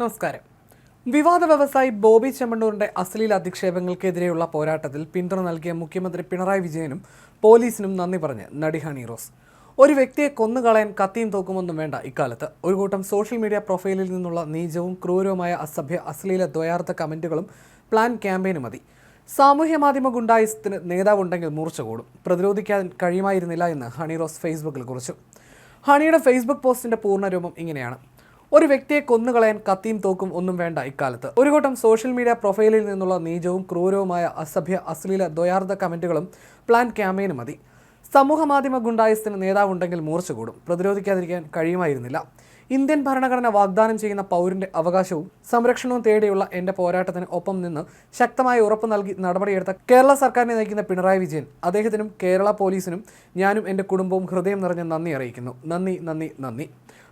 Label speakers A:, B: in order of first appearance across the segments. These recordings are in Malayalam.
A: നമസ്കാരം. വിവാദ വ്യവസായി ബോബി ചെമ്മണ്ണൂരിന്റെ അശ്ലീല അധിക്ഷേപങ്ങൾക്കെതിരെയുള്ള പോരാട്ടത്തിൽ പിന്തുണ നൽകിയ മുഖ്യമന്ത്രി പിണറായി വിജയനും പോലീസിനും നന്ദി പറഞ്ഞ് നടി ഹണി റോസ്. ഒരു വ്യക്തിയെ കൊന്നുകളയാൻ കത്തിയും തോക്കുമൊന്നും വേണ്ട ഇക്കാലത്ത്. ഒരു കൂട്ടം സോഷ്യൽ മീഡിയ പ്രൊഫൈലിൽ നിന്നുള്ള നീചവും ക്രൂരവുമായ അസഭ്യ അശ്ലീല ദ്വയാർത്ഥ കമന്റുകളും പ്ലാൻ ക്യാമ്പയിനും മതി. സാമൂഹ്യ മാധ്യമ ഗുണ്ടായുസത്തിന് നേതാവുണ്ടെങ്കിൽ മൂർച്ച കൂടും. പ്രതിരോധിക്കാൻ കഴിയുമായിരുന്നില്ല എന്ന് ഹണി റോസ് ഫേസ്ബുക്കിൽ കുറിച്ചു. ഹണിയുടെ ഫേസ്ബുക്ക് പോസ്റ്റിന്റെ പൂർണരൂപം ഇങ്ങനെയാണ്. ഒരു വ്യക്തിയെ കൊന്നുകളയാൻ കത്തിയും തോക്കും ഒന്നും വേണ്ട ഇക്കാലത്ത്. ഒരു കൂട്ടം സോഷ്യൽ മീഡിയ പ്രൊഫൈലിൽ നിന്നുള്ള നീചവും ക്രൂരവുമായ അസഭ്യ അശ്ലീല ദ്വയാർത്ഥ കമന്റുകളും പ്ലാൻ ക്യാമ്പയിനും മതി. സമൂഹ മാധ്യമ ഗുണ്ടായുസത്തിന് നേതാവുണ്ടെങ്കിൽ മൂർച്ച കൂടും പ്രതിരോധിക്കാതിരിക്കാൻ കഴിയുമായിരുന്നില്ല. ഇന്ത്യൻ ഭരണഘടന വാഗ്ദാനം ചെയ്യുന്ന പൗരന്റെ അവകാശവും സംരക്ഷണവും തേടിയുള്ള എന്റെ പോരാട്ടത്തിന് ഒപ്പം നിന്ന് ശക്തമായ ഉറപ്പ് നൽകി നടപടിയെടുത്ത കേരള സർക്കാരിനെ നയിക്കുന്ന പിണറായി വിജയൻ അദ്ദേഹത്തിനും കേരള പോലീസിനും ഞാനും എന്റെ കുടുംബവും ഹൃദയം നിറഞ്ഞ നന്ദി അറിയിക്കുന്നു. നന്ദി നന്ദി നന്ദി.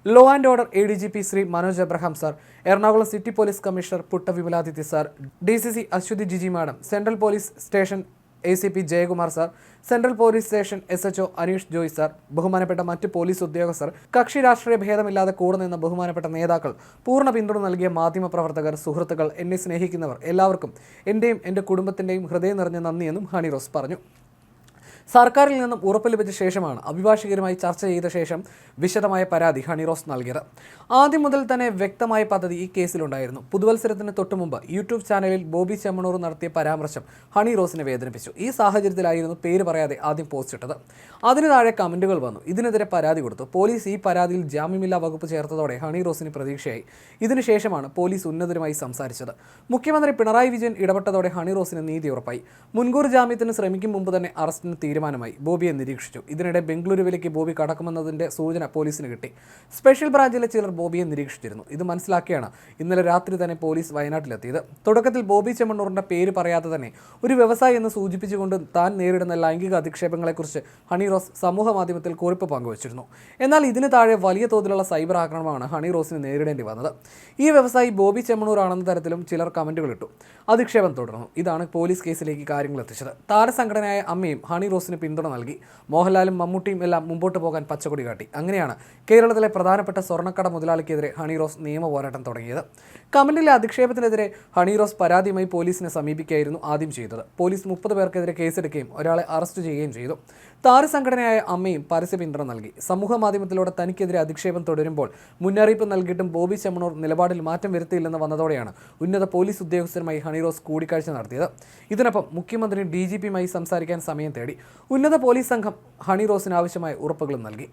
A: Law and order A D G P Shri Manoj Abraham sir Ernakulam city police commissioner Putta Vimaladitya sir D C C Aswathy Jiji madam central police station A C P Jayakumar sir central police station S H O Aneesh Joy sir ബഹുമാനപ്പെട്ട മറ്റ് പോലീസ് ഉദ്യോഗസ്ഥർ കക്ഷി രാഷ്ട്രീയ ഭേദമില്ലാതെ കൂടെ നിന്ന ബഹുമാനപ്പെട്ട നേതാക്കൾ പൂർണ പിന്തുണ നൽകിയ മാധ്യമപ്രവർത്തകർ സുഹൃത്തുക്കൾ എന്നെ സ്നേഹിക്കുന്നവർ എല്ലാവർക്കും എന്റെയും എന്റെ കുടുംബത്തിന്റെയും ഹൃദയം നിറഞ്ഞ നന്ദിയെന്നും ഹണി റോസ് പറഞ്ഞു. സർക്കാരിൽ നിന്നും ഉറപ്പ് ലഭിച്ച ശേഷമാണ് അഭിഭാഷകരുമായി ചർച്ച ചെയ്ത ശേഷം വിശദമായ പരാതി ഹണിറോസ് നൽകിയത്. ആദ്യം മുതൽ തന്നെ വ്യക്തമായ പദ്ധതി ഈ കേസിലുണ്ടായിരുന്നു. പുതുവത്സരത്തിന് തൊട്ടു മുമ്പ് യൂട്യൂബ് ചാനലിൽ ബോബി ചെമ്മണൂർ നടത്തിയ പരാമർശം ഹണി റോസിനെ വേദനിപ്പിച്ചു. ഈ സാഹചര്യത്തിലായിരുന്നു പേര് പറയാതെ ആദ്യം പോസ്റ്റ് ഇട്ടത്. അതിന് താഴെ കമന്റുകൾ വന്നു. ഇതിനെതിരെ പരാതി കൊടുത്തു. പോലീസ് ഈ പരാതിയിൽ ജാമ്യമില്ലാ വകുപ്പ് ചേർത്തതോടെ ഹണി റോസിന് പ്രതീക്ഷയായി. ഇതിനുശേഷമാണ് പോലീസ് ഉന്നതരുമായി സംസാരിച്ചത്. മുഖ്യമന്ത്രി പിണറായി വിജയൻ ഇടപെട്ടതോടെ ഹണി റോസിന് നീതി ഉറപ്പായി. മുൻകൂർ ജാമ്യത്തിന് ശ്രമിക്കും മുമ്പ് തന്നെ അറസ്റ്റിന് തീരുമാനമായി. ബോബിയെ നിരീക്ഷിച്ചു. ഇതിനിടെ ബംഗളൂരുവിലേക്ക് ബോബി കടക്കുമെന്നതിന്റെ സൂചന പോലീസിന് കിട്ടി. സ്പെഷ്യൽ ബ്രാഞ്ചിലെ ചിലർ ബോബിയെ നിരീക്ഷിച്ചിരുന്നു. ഇത് മനസ്സിലാക്കിയാണ് ഇന്നലെ രാത്രി തന്നെ പോലീസ് വയനാട്ടിലെത്തിയത്. തുടക്കത്തിൽ ബോബി ചെമ്മണ്ണൂറിന്റെ പേര് പറയാതെ തന്നെ ഒരു വ്യവസായി എന്ന് സൂചിപ്പിച്ചുകൊണ്ട് താൻ നേരിടുന്ന ലൈംഗിക അധിക്ഷേപങ്ങളെക്കുറിച്ച് ഹണി റോസ് സമൂഹ മാധ്യമത്തിൽ കുറിപ്പ് പങ്കുവച്ചിരുന്നു. എന്നാൽ ഇതിന് താഴെ വലിയ തോതിലുള്ള സൈബർ ആക്രമണമാണ് ഹണി റോസിന് നേരിടേണ്ടി വന്നത്. ഈ വ്യവസായി ബോബി ചെമ്മണൂറാണെന്ന തരത്തിലും ചിലർ കമന്റുകൾ ഇട്ടു. അധിക്ഷേപം തുടർന്നു. ഇതാണ് പോലീസ് കേസിലേക്ക് കാര്യങ്ങൾ എത്തിച്ചത്. താരസംഘടനയായ അമ്മയും ഹണി റോസിന് പിന്തുണ നൽകി. മോഹൻലാലും മമ്മൂട്ടിയും എല്ലാം മുമ്പോട്ട് പോകാൻ പച്ചക്കൊടി കാട്ടി. അങ്ങനെയാണ് കേരളത്തിലെ പ്രധാനപ്പെട്ട സ്വർണക്കട മുതലാളിക്കെതിരെ ഹണി റോസ് നിയമ പോരാട്ടം തുടങ്ങിയത്. കമന്റിലെ അധിക്ഷേപത്തിനെതിരെ ഹണി റോസ് പരാതിയുമായി പോലീസിനെ സമീപിക്കുകയായിരുന്നു ആദ്യം ചെയ്തത്. പോലീസ് മുപ്പത് പേർക്കെതിരെ കേസെടുക്കുകയും ഒരാളെ അറസ്റ്റ് ചെയ്യുകയും ചെയ്തു. താരസംഘടനയായ അമ്മയും പരസ്യ പിന്തുണ നൽകി. സമൂഹ മാധ്യമത്തിലൂടെ തനിക്കെതിരെ അധിക്ഷേപം തുടരുമ്പോൾ മുന്നറിയിപ്പ് നൽകിയിട്ടും ബോബി ചെമ്മണൂർ നിലപാടിൽ മാറ്റം വരുത്തിയില്ലെന്ന് വന്നതോടെയാണ് ഉന്നത പോലീസ് ഉദ്യോഗസ്ഥരുമായി ഹണി റോസ് കൂടിക്കാഴ്ച നടത്തിയത്. ഇതിനൊപ്പം മുഖ്യമന്ത്രി ഡി ജി പിയുമായി സംസാരിക്കാൻ സമയം തേടി. ഉന്നത പോലീസ് സംഘം ഹണി റോസിന് ആവശ്യമായ ഉറപ്പുകളും നൽകി